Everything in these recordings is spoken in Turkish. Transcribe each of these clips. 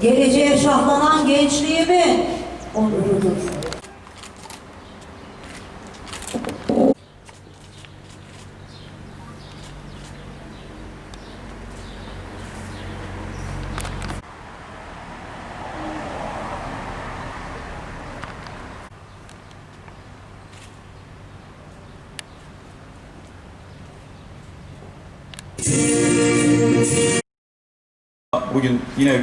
geleceğe şahlanan gençliğimin onurudur. Bugün yine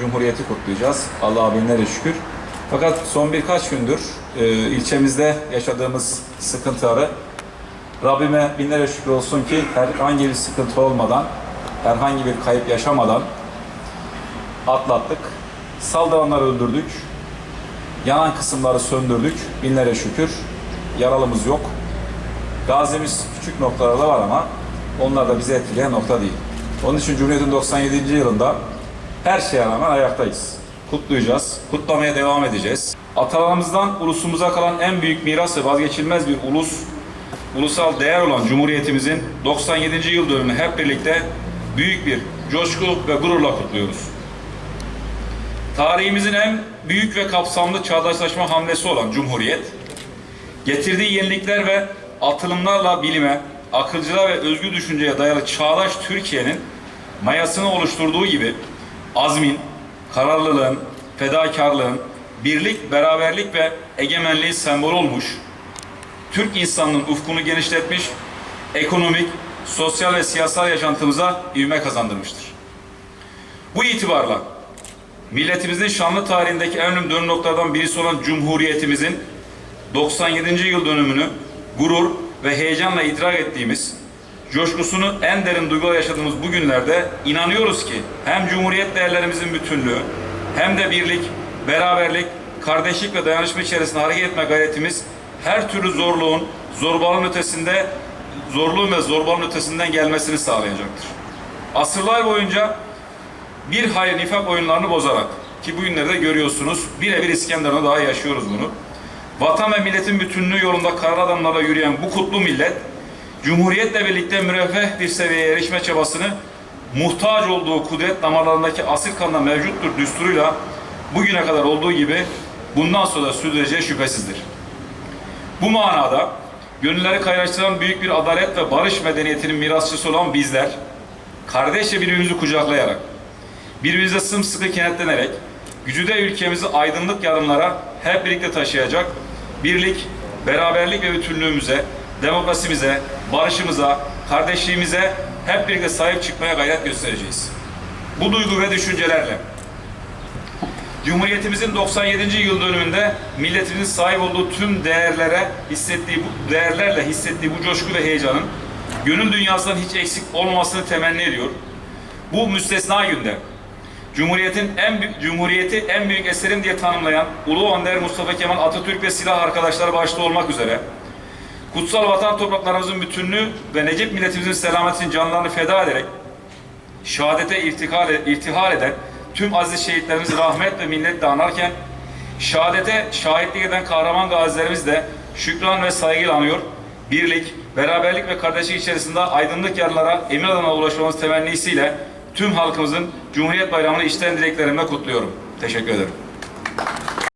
Cumhuriyeti kutlayacağız. Allah'a binlerce şükür. Fakat son birkaç gündür e, ilçemizde yaşadığımız sıkıntıları Rabbime binlerce şükür olsun ki herhangi bir sıkıntı olmadan, herhangi bir kayıp yaşamadan atlattık. Saldıranları öldürdük. Yanan kısımları söndürdük. Binlerce şükür. Yaralımız yok. Gazimiz küçük noktalarda var ama onlar da bizi etkileyen nokta değil. Onun için Cumhuriyet'in 97. yılında her şeye rağmen ayaktayız. Kutlayacağız, kutlamaya devam edeceğiz. Atalarımızdan ulusumuza kalan en büyük miras ve vazgeçilmez bir ulus, ulusal değer olan Cumhuriyetimizin 97. yıl dönümü hep birlikte büyük bir coşku ve gururla kutluyoruz. Tarihimizin en büyük ve kapsamlı çağdaşlaşma hamlesi olan Cumhuriyet, getirdiği yenilikler ve atılımlarla bilime, akılcılığa ve özgür düşünceye dayalı çağdaş Türkiye'nin mayasını oluşturduğu gibi azmin, kararlılığın, fedakarlığın, birlik, beraberlik ve egemenliği sembol olmuş, Türk insanının ufkunu genişletmiş, ekonomik, sosyal ve siyasal yaşantımıza ivme kazandırmıştır. Bu itibarla milletimizin şanlı tarihindeki en önemli dönüm noktalardan birisi olan Cumhuriyetimizin 97. yıl dönümünü gurur ve heyecanla idrak ettiğimiz, coşkusunu en derin duygular yaşadığımız bu günlerde inanıyoruz ki hem Cumhuriyet değerlerimizin bütünlüğü hem de birlik, beraberlik, kardeşlik ve dayanışma içerisinde hareket etme gayretimiz her türlü zorluğun, zorbalığın ötesinde, zorluğun ve zorbalığın ötesinden gelmesini sağlayacaktır. Asırlar boyunca bir hayır nifak oyunlarını bozarak ki bu günlerde görüyorsunuz birebir İskenderun'da daha yaşıyoruz bunu. Vatan ve milletin bütünlüğü yolunda karar adamlarla yürüyen bu kutlu millet Cumhuriyetle birlikte müreffeh bir seviyeye erişme çabasını muhtaç olduğu kudret damarlarındaki asil kanla mevcuttur düsturuyla bugüne kadar olduğu gibi bundan sonra sürdüreceği şüphesizdir. Bu manada gönülleri kaynaştıran büyük bir adalet ve barış medeniyetinin mirasçısı olan bizler, kardeşçe birbirimizi kucaklayarak, birbirimize sımsıkı kenetlenerek, gücüde ülkemizi aydınlık yarınlara hep birlikte taşıyacak, birlik, beraberlik ve bütünlüğümüze, demokrasimize, barışımıza, kardeşliğimize hep birlikte sahip çıkmaya gayret göstereceğiz. Bu duygu ve düşüncelerle Cumhuriyetimizin 97. yıl dönümünde milletimizin sahip olduğu tüm değerlere hissettiği bu değerlerle hissettiği bu coşku ve heyecanın gönül dünyasından hiç eksik olmamasını temenni ediyor. Bu müstesna günde Cumhuriyetin en Cumhuriyeti en büyük eserim diye tanımlayan Ulu Önder Mustafa Kemal Atatürk ve silah arkadaşları başta olmak üzere kutsal vatan topraklarımızın bütünlüğü ve Necip milletimizin selametinin canlarını feda ederek şehadete irtikal, irtihal eden tüm aziz şehitlerimizi rahmet ve minnetle anarken şehadete şahitlik eden kahraman gazilerimiz de şükran ve saygıyla anıyor. Birlik, beraberlik ve kardeşlik içerisinde aydınlık yarınlara emin adına ulaşmamız temennisiyle tüm halkımızın Cumhuriyet Bayramı'nı içten dileklerimle kutluyorum. Teşekkür ederim.